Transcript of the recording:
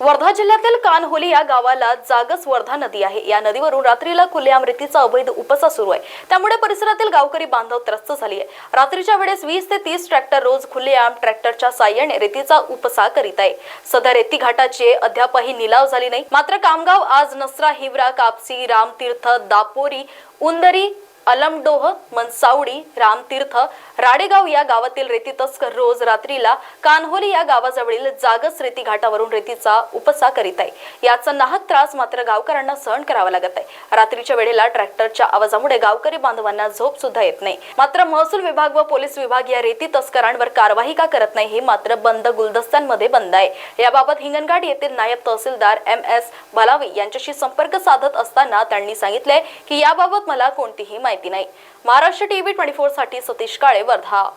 वर्धा जिल्ह्यातील कानहोली या गावाला जागच वर्धा नदी आहे. या नदीवरून रात्रीला खुलेआम रेतीचा अवैध उपसा सुरू आहे. त्यामुळे परिसरातील गावकरी बांधव त्रस्त झाली आहे. रात्रीच्या वेळेस वीस ते तीस ट्रॅक्टर रोज खुलेआम ट्रॅक्टरच्या साह्याने रेतीचा उपसा करीत आहे. सध्या रेती घाटाची अद्यापही निलाव झाली नाही. मात्र कामगाव आज नसरा हिवरा कापसी रामतीर्थ दापोरी उंदरी अलमडोह मनसावडी रामतीर्थ राडेगाव या गावातील रेती तस्कर रोज रात्रीला कान्होली या गावाजवळील जागस रेती घाटावरून रेतीचा उपसा करीत आहे. याचा नाहक त्रास मात्र गावकऱ्यांना सहन करावा लागत आहे. रात्रीच्या वेळेला ट्रॅक्टरच्या आवाजामुळे गावकरी बांधवांना झोप सुद्धा येत नाही. मात्र महसूल विभाग व पोलीस विभाग या रेती तस्करांवर कारवाई का करत नाही हे मात्र बंद गुलदस्त्यांमध्ये बंद आहे. याबाबत हिंगणघाट येथील नायब तहसीलदार एम एस भलावी यांच्याशी संपर्क साधत असताना त्यांनी सांगितले की याबाबत मला कोणतीही माहिती नाही. महाराष्ट्र टीव्ही ट्वेंटी फोरसाठी सतीश काळे वर्धा.